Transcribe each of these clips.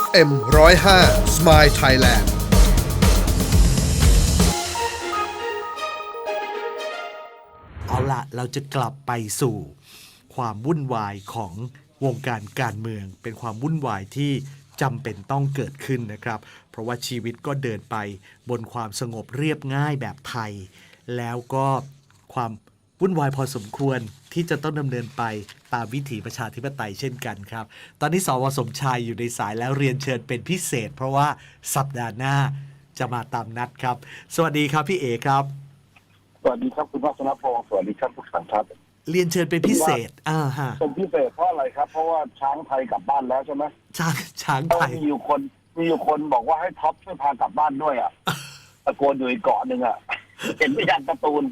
FM 105 Smile Thailand เอาละเราจะกลับไปสู่ความวุ่นวายของวงการการเมือง เป็นความวุ่นวายที่จำเป็นต้องเกิดขึ้นนะครับ เพราะว่าชีวิตก็เดินไปบนความสงบเรียบง่ายแบบไทย แล้วก็ความ วุ่นวายพอสมควรที่จะต้องดำเนินไปตามวิถีประชาธิปไตยเช่นกันครับ ตอนนี้สวสมชายอยู่ในสายแล้วเรียนเชิญเป็นพิเศษ เพราะว่าสัปดาห์หน้าจะมาตามนัดครับ สวัสดีครับพี่เอครับ สวัสดีครับคุณวัฒนพงศ์สวัสดีครับทุกท่านครับ เรียนเชิญเป็นพิเศษ อ่าฮะเป็นพิเศษเพราะอะไรครับ เพราะว่าช้างไทยกลับบ้านแล้วใช่ไหมช้างช้างเพราะไทว่ายมีอยู่คนมีอยู่คนบอกว่าให้ท็อปช่วยพากลับบ้านด้วยอะตะโกนอยู่อีกเกาะหนึ่งอะ เห็นไม่ยันการ์ตูน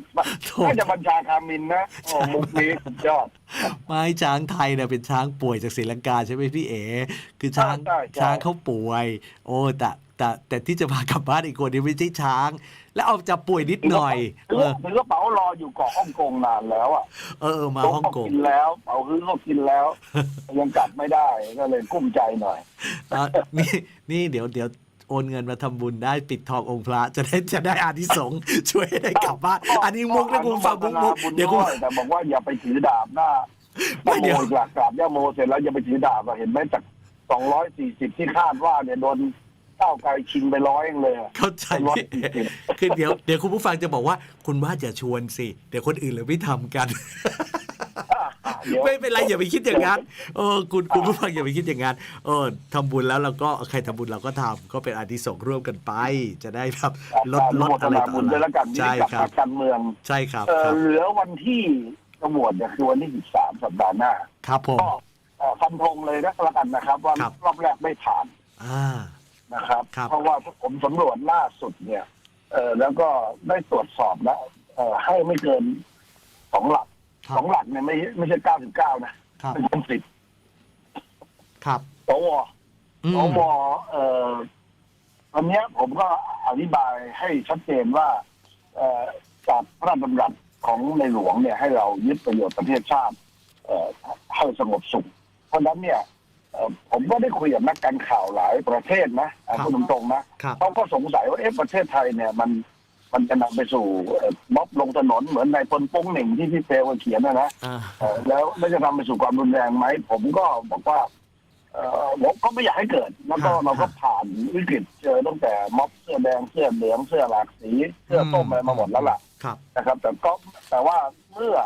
น่าจะบัญชาคามินนะโอ้มุกนี้สุดยอดไม้ช้างไทยเนี่ยเป็นช้างป่วยจากศรีลังกาใช่ไหมพี่เอ๋คือช้างใช่ใช่ช้างเขาป่วย โอ้แต่แต่แต่ที่จะพากลับบ้านอีกคนนี้ไม่ใช่ช้าง แล้วเอาจะป่วยนิดหน่อยถืเอออถือกระเป๋ารออยู่เกาะฮ่องกงนานแล้วอะเออเออมาฮ่องกงกินแล้วเป๋าฮื้อก็กินแล้ว ยังกลับไม่ได้ก็เลยกุ้มใจหน่อยอะนี่นี่เดี๋ยวเดี๋ยว โอนเงินมาทำบุญได้ปิดทององค์พระจะได้จะได้อานิสงส์ช่วยให้ได้กลับบ้านอันนี้มุกนะคุณฟังมุกมุกบุญเดี๋ยวด้คุณวยแต่บอกว่าอย่าไปถือดาบหน้าไม่ย่าเดี๋ยวโมกลักกราบย่าโมเสร็จแล้วอย่าไปถือดาบอะเห็นไหมจากสองร้อยสี่สิบที่คาดว่าเนี่ยโดนก้าวไกลชิงไปร้อยเองเลยอะเข้าใจร้อยพี่สี่สิบคือเดี๋ยวเดี๋ยวคุณผู้ฟังจะบอกว่า คุณว่าอย่าชวนสิ เดี๋ยวคนอื่นเลยไม่ทำกันดี๋ยว ไม่เป็นไรอย่าไปคิดอย่างนั้นเออคุณคุณผู้ฟังอย่าไปคิดอย่างนั้นเออทำบุญแล้วเราก็ใครทำบุญเราก็ทำก็เป็นอานิสงส์ร่วมกันไป จะได้แบบลดการลดโมทอะไรนาต่อบุญอะไรด้วยแล้วกันนี่ใช่กลับครัมาบการเมืองใช่ครับเอ่อครับเหลือวันที่จะโหวตเนี่ยคือวันที่สิบสามสัปดาห์หน้า ครับผมก็เอ่อฟันธงเลยนะแล้วกันนะครับ ว่าครับรอบแรกไม่ผ่านอ่านะครับครับ เพราะว่าผมสำรวจล่าสุดเนี่ย เออแล้วก็ได้ตรวจสอบแล้วเออให้ไม่เกินสองหลักครั สบองหลักเนี่ยไม่ไม่ใช่เก้าสิบเก้านะครับเป็นสิบครับสวอืสมวเอ่อวันเนี้ยผมก็อธิบายให้ชัดเจนว่า เอ่อจากพระราชดำรัสของในหลวงเนี่ยให้เรายึดประโยชน์ประเทศชาติ เอ่อให้สงบสุข เพราะฉะนั้นเนี่ยเอ่อผมก็ได้คุยกับนักการข่าวหลายประเทศนะอะพูดตรงๆนะครับเขาก็สงสัยว่าเอ๊ะประเทศไทยเนี่ยมัน มันจะนำไปสู่เอ่อม็อบลงถนนเหมือนในพลโป้งเหน่งที่พี่เปลวเขียนนะนะอ่าเอ่อแล้วไม่จะนำไปสู่ความรุนแรงไหมผมก็บอกว่าเอ่อผมก็ไม่อยากให้เกิด แล้วก็เราก็ผ่านวิกฤตเจอตั้งแต่ม็อบเสื้อแดงเสื้อเหลืองเสื้อหลากสีเสื้อส้มอะไรมาหมดแล้วล่ะครับนะครับ แต่ก็แต่ว่าเมื่อ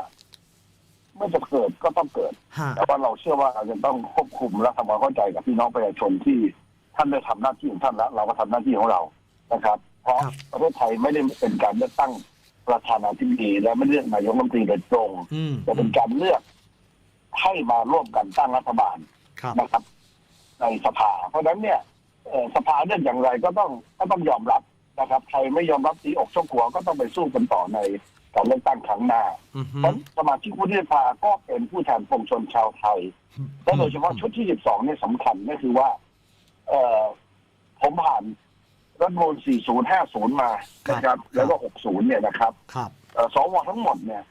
เมื่อจะเกิดก็ต้องเกิดฮะแต่ว่าเราเชื่อว่าเราจะต้องควบคุมและทำความเข้าใจกับพี่น้องประชาชนที่ท่านได้ทำหน้าที่ของท่านแล้ว เราก็ทำหน้าที่ของเรานะครับ เพราะประเทศไทยไม่ได้เป็นการเลือกตั้งประธานาธิบดีและไม่เลือกนายกรัฐมนตรีโดยตรง อืมจะเป็นการเลือกให้มาร่วมกันตั้งรัฐบาลครับ นะครับ ในสภา เพราะฉะนั้นเนี่ยเอ่อสภาเลือกอย่างไรก็ต้องก็ต้องยอมรับนะครับใครไม่ยอมรับตีอกชกหัวก็ต้องไปสู้กันต่อในการเลือกตั้งครั้งหน้า อือฮึ เพราะสมาชิกวุฒิสภาก็เป็นผู้แทนปวงชนชาวไทย และโดยเฉพาะชุดที่ 12 เนี่ยสำคัญก็คือว่า เอ่อผมผ่าน รัฐธรรมนูล4050 มานะครับ แล้วก็ 60 เนี่ยนะครับครับเอ่อสวทั้งหมดเนี่ย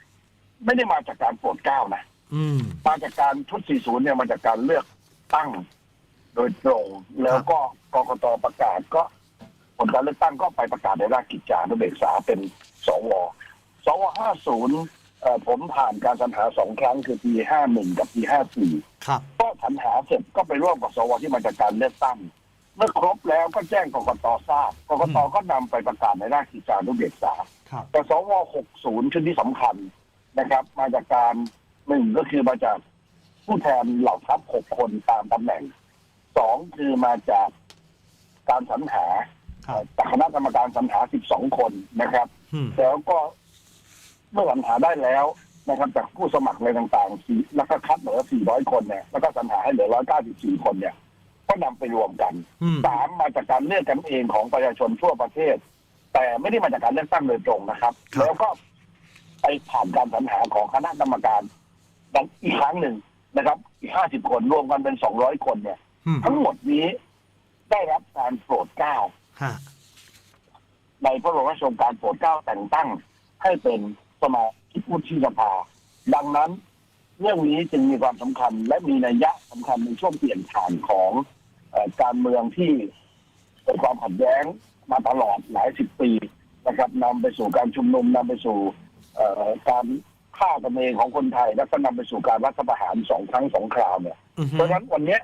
ไม่ได้มาจากการโปรดเกล้านะอืมมาจากการชุด 40 เนี่ยมาจากการเลือกตั้ง โดยตรง แล้วก็กกตประกาศก็ผลการเลือกตั้งก็ไปประกาศในราชกิจจานุเบกษาเป็นสว สว 50เอ่อผมผ่านการสรรหาสองครั้งคือปี 51 กับปี 54 ครับ ก็สรรหาเสร็จก็ไปร่วมกับสวที่มาจากการเลือกตั้ง เมื่อครบแล้วก็แจ้งกกตทราบกกตก็นำไปประกาศในราชกิจจานุเบกษาครับ แต่สว60 ชุดที่สำคัญนะครับ มาจากการหนึ่งก็คือมาจากผู้แทนเหล่าทัพ6คนตามตำแหน่งสองคือมาจากการสรรหาครับ จากคณะกรรมการสรรหา 12 คนนะครับ อืม แล้วก็เมื่อสรรหาได้แล้วนะครับ จากผู้สมัครอะไรต่างๆสี่แล้วก็คัดเหลือ 400 คนเนี่ยแล้วก็สรรหาให้เหลือ 194 คนเนี่ย ก็นำไปรวมกันอืมสามมาจากการเลือกกันเองของประชาชนทั่วประเทศ แต่ไม่ได้มาจากการเลือกตั้งโดยตรงนะครับครับแล้วก็ไปผ่านการสรรหาของคณะกรรมการดังอีกครั้งหนึ่งนะครับ อีก50คนรวมกันเป็น200คนเนี่ยอืมทั้งหมดนี้ได้รับการโปรดเกล้าฮะในพระบรมราชโองการโปรดเกล้าแต่งตั้ง ให้เป็นสมาชิกวุฒิสภา ดังนั้น เรื่องนี้จึงมีความสำคัญและมีนัยยะสำคัญในช่วงเปลี่ยนผ่านของอ่อ การเมืองที่เกิดความขัดแย้งมาตลอดหลายสิบปีนะครับนำไปสู่การชุมนุมนำไปสู่เอ่อการฆ่ากันเองของคนไทย แล้วก็นำไปสู่การรัฐประหารสองครั้งสองคราวเนี่ยอือฮึเพราะฉะนั้นวันเนี้ย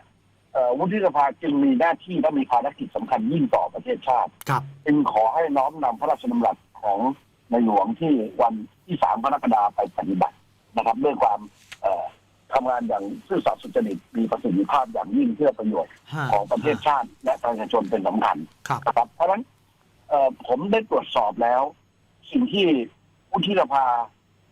เอ่อวุฒิสภาจึงมีหน้าที่และมีภารกิจสำคัญยิ่งต่อประเทศชาติครับจึงขอให้น้อมนำพระราชดำรัสของในหลวงที่วันที่สามกรกฎาคมไปปฏิบัตินะครับ ด้วยความเอ่อ ทำงานอย่างซื่อสัตย์สุจริตมีประสิทธิภาพอย่างยิ่งเพื่อประโยชน์ฮะของประเทศชาติ และประชาชนเป็นสำคัญครับ นะครับ เพราะฉะนั้นเอ่อผมได้ตรวจสอบแล้ว สิ่งที่วุฒิสภา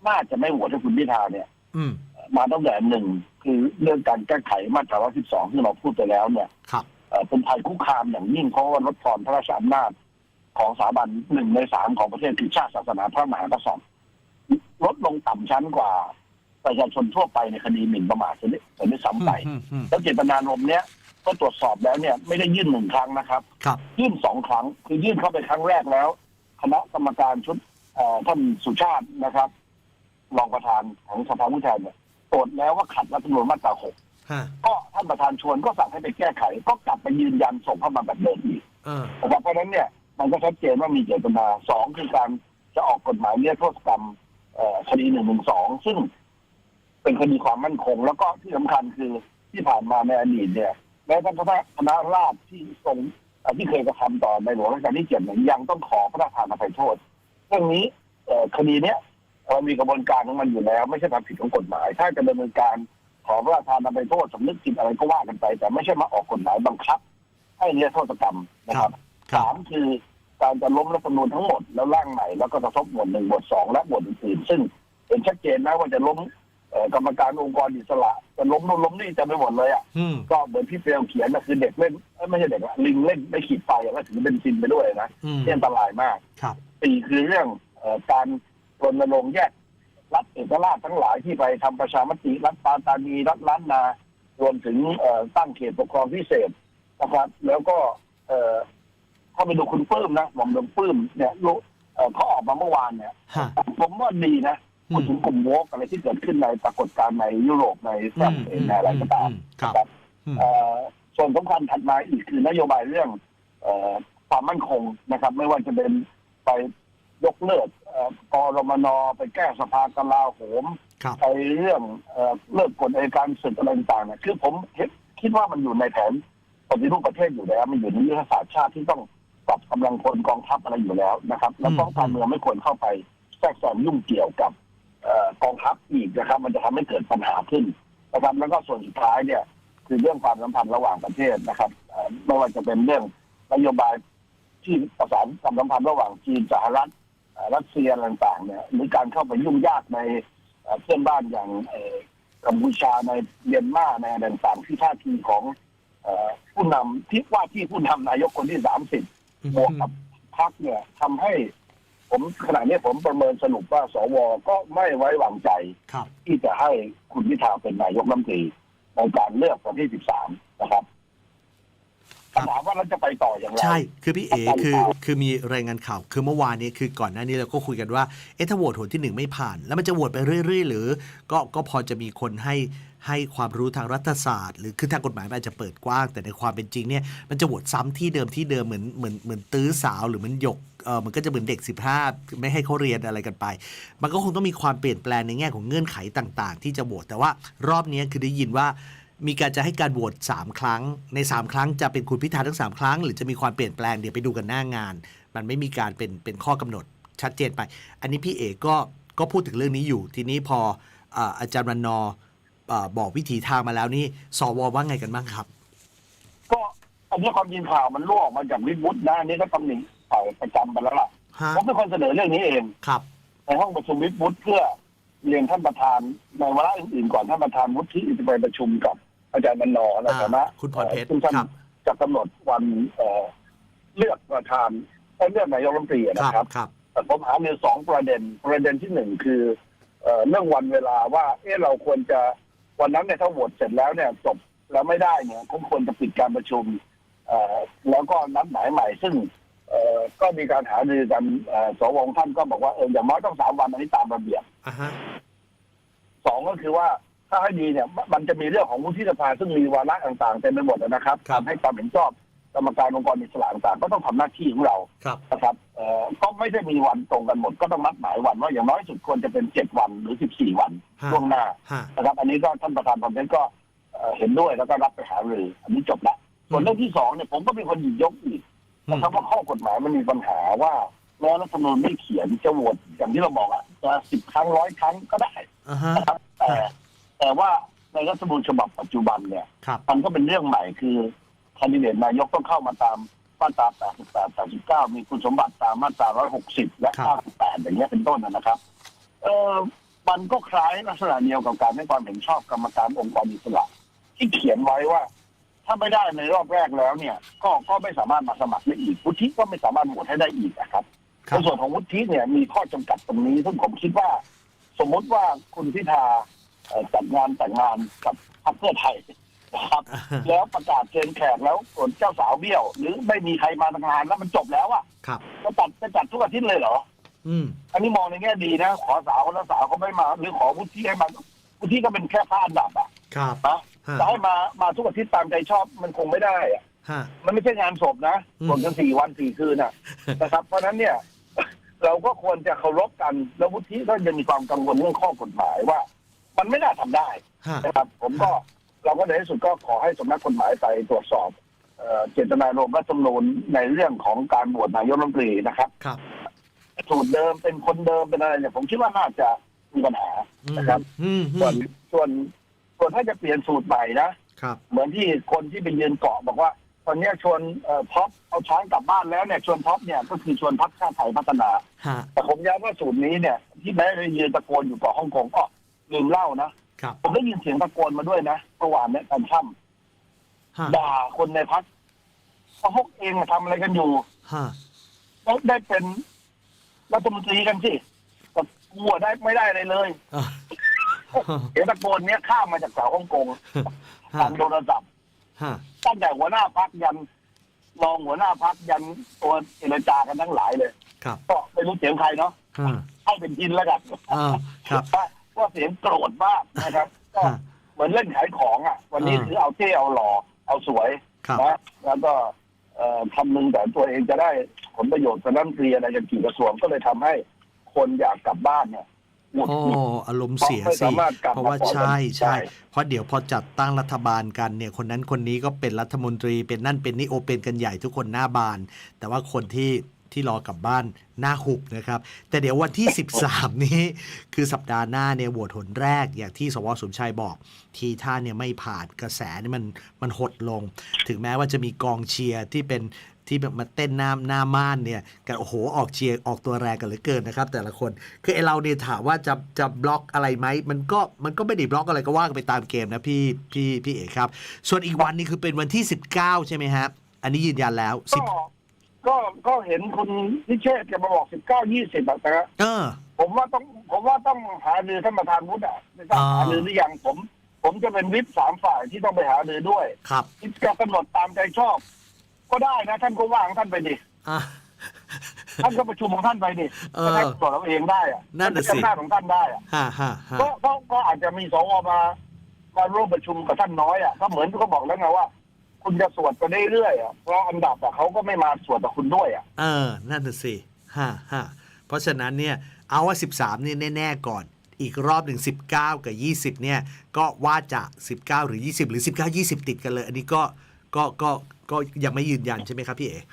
น่าจะไม่โหวตให้คุณพิธาเนี่ย อืมมาตั้งแต่หนึ่งคือเรื่องการแก้ไขมาตรา 112 ที่เราพูดไปแล้วเนี่ย ครับ เอ่อเป็นภัยคุกคามอย่างยิ่งเพราะว่าลดทอนพระราชอำนาจของสถาบันหนึ่งในสามของประเทศคือชาติศาสนาพระมหากษัตริย์ลดลงต่ำชั้นกว่า ประชาชนทั่วไปในคดีหมิ่นประมาทจะได้จะได้ซ้ำไปอืมอืมแล้วเจตนารมณ์เนี้ยก็ตรวจสอบแล้วเนี่ยไม่ได้ยื่นหนึ่งครั้งนะครับ ครับ ยื่นสองครั้งคือยื่นเข้าไปครั้งแรกแล้ว คณะกรรมการชุดเอ่อท่านสุชาตินะครับ รองประธานของสภาผู้แทนเนี่ยตรวจแล้วว่าขัดรัฐธรรมนูญมาตราหกฮะก็ท่านประธานชวนก็สั่งให้ไปแก้ไข ก็กลับไปยืนยันส่งเข้ามาแบบเดิมอีกเออนะครับเพราะฉะนั้นเนี่ยมันก็ชัดเจนว่ามีเจตนาสองคือการจะออกกฎหมายเนี่ยโทษกรรมเอ่อคดีหนึ่งหนึ่งสองซึ่ง เป็นคดีความมั่นคง แล้วก็ที่สำคัญคือที่ผ่านมาในอดีตเนี่ยแม้ท่านคณะคณะราษฎรที่ทรงเอ่อที่เคยกระทำต่อในหลวงรัชกาลที่เจ็ดเนี่ยยังต้องขอพระราชทานอภัยโทษเรื่องนี้เอ่อคดีเนี้ยเรามีกระบวนการของมันอยู่แล้ว ไม่ใช่ความผิดของกฎหมาย ถ้าจะดำเนินการขอพระราชทานอภัยโทษสำนึกผิดอะไรก็ว่ากันไป แต่ไม่ใช่มาออกกฎหมายบังคับ ให้เนี่ยโทษกรรมนะครับครับสามคือการจะล้มรัฐธรรมนูญทั้งหมดแล้วร่างใหม่แล้วก็กระทบหมวดหนึ่งหมวดสองและหมวดอื่นๆซึ่งเห็นชัดเจนนะว่าจะล้มเอ่อ กรรมการองค์กรอิสระจะล้มนู่นล้มนี่จะไม่หมดเลยอะอืมก็เหมือนพี่เฟลเขียนนะคือเด็กเล่นเอ้ยไม่ใช่เด็กอะลิงเล่นไม่ขีดไฟอะแล้วถือเบนซินไปด้วยนะอืมที่อันตรายมากครับสี่คือเรื่องเอ่อการรณรงค์แยกรัฐเอกราชทั้งหลายที่ไปทำประชามติรัฐปาตานีรัฐล้านนารวมถึงเอ่อตั้งเขตปกครองพิเศษนะครับ แล้วก็เอ่อถ้าไปดูคุณปื้มนะหม่อมหลวงปื้มเนี่ยรู้เอ่อเขาออกมาเมื่อวานเนี่ยฮะผมว่าดีนะอืม พูดถึงกลุ่มโวกอะไรที่เกิดขึ้นในปรากฏการณ์ในยุโรปในฝรั่งเศสในอะไรก็ตามอืมครับนะครับอืมเอ่อส่วนสำคัญถัดมาอีกคือนโยบายเรื่องเอ่อความมั่นคงนะครับ ไม่ว่าจะเป็นไปยกเลิกเอ่อกรมนไปแก้สภากลาโหมครับไปเรื่องเอ่อเลิกกฎอัยการศึกอะไรต่างๆเนี่ยคือผมเห็นคิดว่ามันอยู่ในแผนปฏิรูปประเทศอยู่แล้วมันอยู่ในยุทธศาสตร์ชาติที่ต้องปรับกำลังพลกองทัพอะไรอยู่แล้วนะครับ แล้วกองการเมืองไม่ควรเข้าไปแทรกแซงยุ่งเกี่ยวกับเอ่อ กองทัพอีกนะครับ มันจะทำให้เกิดปัญหาขึ้นนะครับแล้วก็ส่วนสุดท้ายเนี่ยคือเรื่องความสัมพันธ์ระหว่างประเทศนะครับเอ่อไม่ว่าจะเป็นเรื่องนโยบายที่ประสานความสัมพันธ์ระหว่างจีนสหรัฐเอ่อรัสเซียอะไรต่างๆเนี่ยหรือการเข้าไปยุ่งยากในเอ่อเพื่อนบ้านอย่างเอ่อกัมพูชาในเมียนมาในอะไรต่างๆที่ท่าทีของเอ่อผู้นำที่ว่าที่ผู้นำนายกคนที่สามสิบบวกกับพรรคเนี่ยทำให้ ผมขณะนี้ผมประเมินสรุปว่าสวก็ไม่ไว้วางใจ ครับ ที่จะให้คุณพิธาเป็นนายกรัฐมนตรีในการเลือกวันที่ 13 นะครับครับคำ ถามว่าเราจะไปต่ออย่างไร ใช่ คือพี่เอครับคือครับคือมีรายงานข่าว คือเมื่อวานนี้คือก่อนหน้านี้เราก็คุยกันว่า เอ๊ะถ้าโหวตหนที่หนึ่งไม่ผ่าน แล้วมันจะโหวตไปเรื่อย ๆ หรือ ก็ก็พอจะมีคนให้ให้ความรู้ทางรัฐศาสตร์ หรือคือทางกฎหมายมันอาจจะเปิดกว้าง แต่ในความเป็นจริงเนี่ยมันจะโหวตซ้ำที่เดิมที่เดิมเหมือนเหมือนเหมือนตื้อสาวหรือเหมันหยกเออมันก็จะเหมือนเด็ก 15 ไม่ให้เขาเรียนอะไรกันไป มันก็คงต้องมีความเปลี่ยนแปลงในแง่ของเงื่อนไขต่าง ๆ ที่จะโหวตแต่ว่ารอบนี้คือได้ยินว่า มีการจะให้การโหวต3 ครั้ง ใน 3 ครั้งจะเป็นคุณพิธาทั้ง 3 ครั้ง หรือจะมีความเปลี่ยนแปลงเดี๋ยวไปดูกันหน้างาน มันไม่มีการเป็นเป็นข้อกำหนดชัดเจนไป อันนี้พี่เอกก็ก็พูดถึงเรื่องนี้อยู่ ทีนี้พออาอาจารย์วันนอร์อ่าบอกวิถีทางมาแล้วนี่สวว่าไงกันบ้างครับ ก็อันนี้ความจริงข่าวมันรั่วออกมาจากวิทย์วุฒินะอันนี้ก็ตำหนิฝ่ายประจำไปแล้วล่ะฮะผมเป็นคนเสนอเรื่องนี้เองครับในห้องประชุมวิทย์วุฒิเพื่อเรียนท่านประธานในวาระอื่นๆก่อนท่านประธานวุฒิที่จะไปประชุมกับ อาจารย์บรรณอในฐานะอ่าคุณพรเพชรซึ่งท่านครับ จะกำหนดวันเอ่อเลือกประธานเอ่อเลือกนายกรัฐมนตรีคนะรับครับ ครับ แต่ผมหาเนี่ยสองประเด็น ประเด็นที่หนึ่งคือเอ่อเรื่องวันเวลาว่า เอ๊ะเราควรจะวันนั้นเนี่ยถ้าโหวตเสร็จแล้วเนี่ยจบแล้วไม่ได้เนี่ยก็ควรจะปิดการประชุมเอ่อแล้วก็นัดหมายใหม่ ซึ่งเอ่อก็มีการหารือกันเอ่อสวท่านก็บอกว่าเอออย่างน้อยต้องสามวันอันนี้ตามระเบียบ อ่าฮะ สองก็คือว่า ถ้าให้ดีเนี่ยมันจะมีเรื่องของวุฒิสภาซึ่งมีวาระต่างๆเต็มไปหมดนะครับครับทำให้ความเห็นชอบกรรมการองค์กรอิสระต่างๆก็ต้องทำหน้าที่ของเราครับนะครับเอ่อก็ไม่ได้มีวันตรงกันหมด ก็ต้องนัดหมายวันว่าอย่างน้อยสุดควรจะเป็นเจ็ดวันหรือสิบสี่วันฮะล่วงหน้าฮะนะครับ อันนี้ก็ท่านประธานคอนเทนต์ก็เอ่อเห็นด้วยแล้วก็รับไปหารืออันนี้จบละส่วนเรื่องที่สองเนี่ยผมก็เป็นคนหยิบยกอีกอืมนะครับว่าข้อกฎหมายมันมีปัญหาว่าแม้รัฐธรรมนูญไม่เขียนจะโหวตอย่างที่เราบอกอะจะสิบครั้งร้อยครั้งก็ได้อ่าฮะนะครับแต่ แต่ว่าในรัฐธรรมนูญฉบับปัจจุบันเนี่ย ครับมันก็เป็นเรื่องใหม่คือคนดิเดตนายกต้องเข้ามาตามมาตรา 88 89มีคุณสมบัติตามมาตรา 160 และครับ98 อย่างเงี้ยเป็นต้นนะนะครับ เออมันก็คล้ายลักษณะเดียวกับการให้ความเห็นชอบกรรมการองค์กรอิสระที่เขียนไว้ว่า ถ้าไม่ได้ในรอบแรกแล้วเนี่ย ก็ก็ไม่สามารถมาสมัครได้อีกวุฒิก็ไม่สามารถโหวตให้ได้อีกนะครับครัในบส่วนของวุฒิเนี่ยมีข้อจำกัดตรงนี้ซึ่งผมคิดว่า สมมติว่าคุณพิธาเอ่อ จัดงานแต่งงานกับพรรคเพื่อไทยนะครับ แล้วประกาศเชิญแขกแล้วส่วนเจ้าสาวเบี้ยว หรือไม่มีใครมาทำงานแล้วมันจบแล้วอะครับจะจัดจะจัดทุกอาทิตย์เลยเหรอ อืมอันนี้มองในแง่ดีนะ ขอสาวแล้วสาวเขาไม่มา หรือขอวุฒิให้มาวุฒิก็เป็นแค่ค่าอันดับอะครับนะฮะจะให้มามาทุกอาทิตย์ตามใจชอบมันคงไม่ได้อะฮะมันไม่ใช่งานศพนะอืมส่วนกันสี่วันสี่คืนน่ะนะครับ เพราะฉะนั้นเนี่ย เราก็ควรจะเคารพกัน แล้ววุฒิก็ยังมีความกังวลเรื่องข้อกฎหมายว่า มันไม่น่าทำได้ฮะนะครับ ผมก็เราก็ในที่สุดก็ขอให้สำนักกฎหมายไปตรวจสอบเอ่อเจตนารมณ์รัฐธรรมนูญในเรื่องของการบวชนายกรัฐมนตรีนะครับครับสูตรเดิมเป็นคนเดิมเป็นอะไรเนี่ยผมคิดว่าน่าจะมีปัญหาอืมนะครับอืมอืส่วนมส่วนส่วนถ้าจะเปลี่ยนสูตรใหม่นะครับเหมือนที่คนที่ไปยืนเกาะบอกว่าตอนเนี้ยชวนเอ่อท็อปเอาช้างกลับบ้านแล้วเนี่ยชวนท็อปเนี่ยก็คือชวนพักชาติไทยพัฒนาฮะแต่ผมย้ำว่าสูตรนี้เนี่ย ที่แม้จะยืนตะโกนอยู่เกาะฮ่องกงก็ ลืมเล่านะครับ ผมได้ยินเสียงตะโกนมาด้วยนะเมื่อวานเนี่ยตอนค่ฮะำด่าคนในพักเพราะพวกเองทำอะไรกันอยู่ฮะแล้วได้เป็นรัฐมนตรีกันสิแต่หัวได้ไม่ได้เลยเลย อะเสียงตะโกนเนี้ยข้ามมาจากสาวฮ่องกงฮะทางโทรศัพท์ฮะตั้งแต่หัวหน้าพักยันรองหัวหน้าพักยันตัวเจรจากันทั้งหลายเลย ครับก็ไม่รู้เสียงใครเนาะฮะให้เป็นทินแล้วกัน อ่าครับ ว่า ว่าเสียงโกรธมากนะครับ ก็ฮะเหมือนเล่นขายของอะ วันนี้อ่าคือเอาเท่เอาหล่อเอาสวยครับนะแล้วก็เอ่อคำนึงแต่ตัวเองจะได้ผลประโยชน์จากนั้นเรียอะไรกันกี่กระทรวงก็เลยทำให้คนอยากกลับบ้านเนี่ยหงุดโอ้หงิดอารมณ์เสียไม่สิสามารถกลับเพราะว่ามาก่อนใช่ได้ใช่เพราะเดี๋ยวพอจัดตั้งรัฐบาลกันเนี่ยคนนั้นคนนี้ก็เป็นรัฐมนตรีเป็นนั่นเป็นนี่โอเป็นกันใหญ่ทุกคนหน้าบาน แต่ว่าคนที่ ที่รอกลับบ้านหน้าหุบนะครับ แต่เดี๋ยววันที่ 13 นี้ คือสัปดาห์หน้าเนี่ยโหวตหนแรก อย่างที่สวสมชัยบอก ทีท่าเนี่ยไม่ผ่านกระแสนี่มันมันหดลง ถึงแม้ว่าจะมีกองเชียร์ที่เป็นที่แบบมาเต้นหน้าหน้าม่านเนี่ยกันโอ้โหออกเชียร์ออกตัวแรงกันเหลือเกินนะครับ แต่ละคนคือไอเราเนี่ยถามว่าจะจะบล็อกอะไรไหมมันก็มันก็ไม่ได้บล็อกอะไรก็ว่ากันไปตามเกมนะพี่พี่พี่เอกครับ ส่วนอีกวันนี้คือเป็นวันที่ 19 ใช่ไหมครับอันนี้ยืนยันแล้วสิ ก็ก็ก็เห็นคุณพิเชษแกมาบอกสิบเก้ายี่สิบแบบนะเออ ผมว่าต้องผมว่าต้องหารือท่านประธานวุฒิอะไม่ทราบอ่าหารือหรือยังผม ผมจะเป็นวิปสามฝ่ายที่ต้องไปหารือด้วยครับที่จะกำหนดตามใจชอบ ก็ได้นะ ท่านก็ว่างท่านไปดิอะ ท่านก็ประชุมของท่านไปดิเออท่านตรวจเราเองได้อะนั่นน่ะสิเป็นอำนาจของท่านได้อะฮะฮะฮะก็ก็ก็อาจจะมีสวมามาร่วมประชุมกับท่านน้อยอะก็เหมือนที่เขาบอกแล้วไงว่า คุณจะสวดไปเรื่อยๆอะเพราะอันดับอะเขาก็ไม่มาสวดกับคุณด้วยอะเออ นั่นน่ะสิฮะฮะเพราะฉะนั้นเนี่ย เอาว่า 13เนี่ยแน่ ๆ ก่อน อีกรอบหนึ่ง19 กับ 20 เนี่ย ก็ว่าจะ 19 หรือ 20 หรือ 19 20 ติดกันเลย อันนี้ก็ก็ก็ก็ยังไม่ยืนยันใช่ไหมครับพี่เอก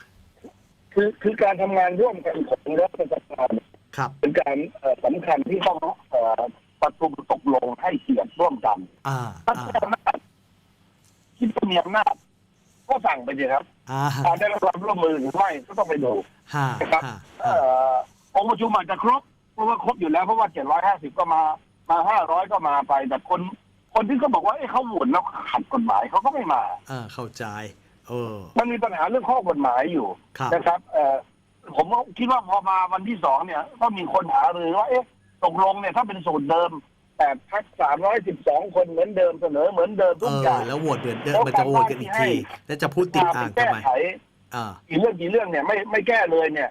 คือคือการทำงานร่วมกันของรัฐสภาเนี่ยครับเป็นการเอ่อสำคัญที่ต้องเอ่อประชุมตกลงให้เกียรติร่วมกันอ่าถ้าอ่า ใช้อำนาจที่มีอำนาจก็สั่ งไปเลยครับอ่าการได้รับความร่วมมือหรือไม่ก็ต้องไปดูฮะนะครับฮะเอ่อองค์ประชุมอาจจะครบเพราะว่าครบอยู่แล้วเพราะว่าเจ็ดร้อยห้าสิบก็มามาห้าร้อยก็มาไปแต่คน คนที่เขาบอกว่าเอ้เขาโหวตแล้วขัดกฎหมายเขาก็ไม่มาอ่าเข้าใจเออมันมีปัญหาเรื่องข้อกฎหมายอยู่ครับนะครับ เอ่อผมก็คิดว่าพอมาวันที่สองเนี่ย ก็มีคนหารือว่าเอ๊ะตกลงเนี่ยถ้าเป็นสูตรเดิม แต่พักสามร้อยสิบสองคนเหมือนเดิมเสนอเหมือนเดิมทุเอกอย่างอแล้วโหวตเหมือนเดิมมันจะโหวตกันอีกทีแล้วจะพูดติดอ่างแก้ทำไมไขอ่ากี่เรื่องกี่เรื่องเนี่ยไม่ไม่แก้เลยเนี่ย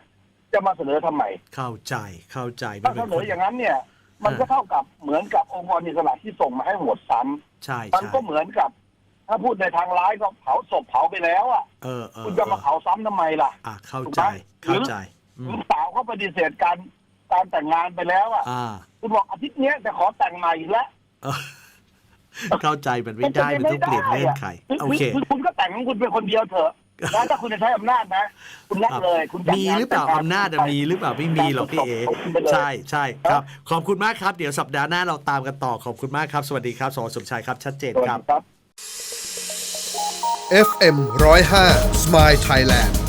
จะมาเสนอทำไมเข้าใจเข้าใจถ้าป็เสนนออย่างนั้นเนี่ย มันก็เท่ากับเหมือนกับองค์กรอิสระที่ส่งมาให้โหวตซ้ำใช่มันใช่ก็เหมือนกับ ถ้าพูดในทางร้ายก็เผาศพเผาไปแล้วอะเออเออคุณจะมาเผาซ้ำทำไมล่ะ อะเข้าใจเข้าใจอืหมรือสาวเขาปฏิเสธการ การแต่งงานไปแล้วอะอ่า คุณบอกอาทิตย์เนี้ยจะขอแต่งใหม่อีกแล้วเออเข้าใจมันไม่ได้มันต้องเปลี่ยนเงื่อนไขคือโอคือเคคือคุณก็แต่งของคุณเป็นคนเดียวเถอะนะถ้าคุณจะใช้อำนาจนะ คุณนัดเลย คุณจัดมีงนหรือเปล่าแต่งงอำนาจอะมีหรือเปล่าไม่มีหรอกพี่เอของคุณไปเลยใช่ใช่ครับ ขอบคุณมากครับ เดี๋ยวสัปดาห์หน้าเราตามกันต่อขอบคุณมากครับ สวัสดีครับสวสมชายครับชัดเจนสวัสครับดีครับ FM 105 Smile Thailand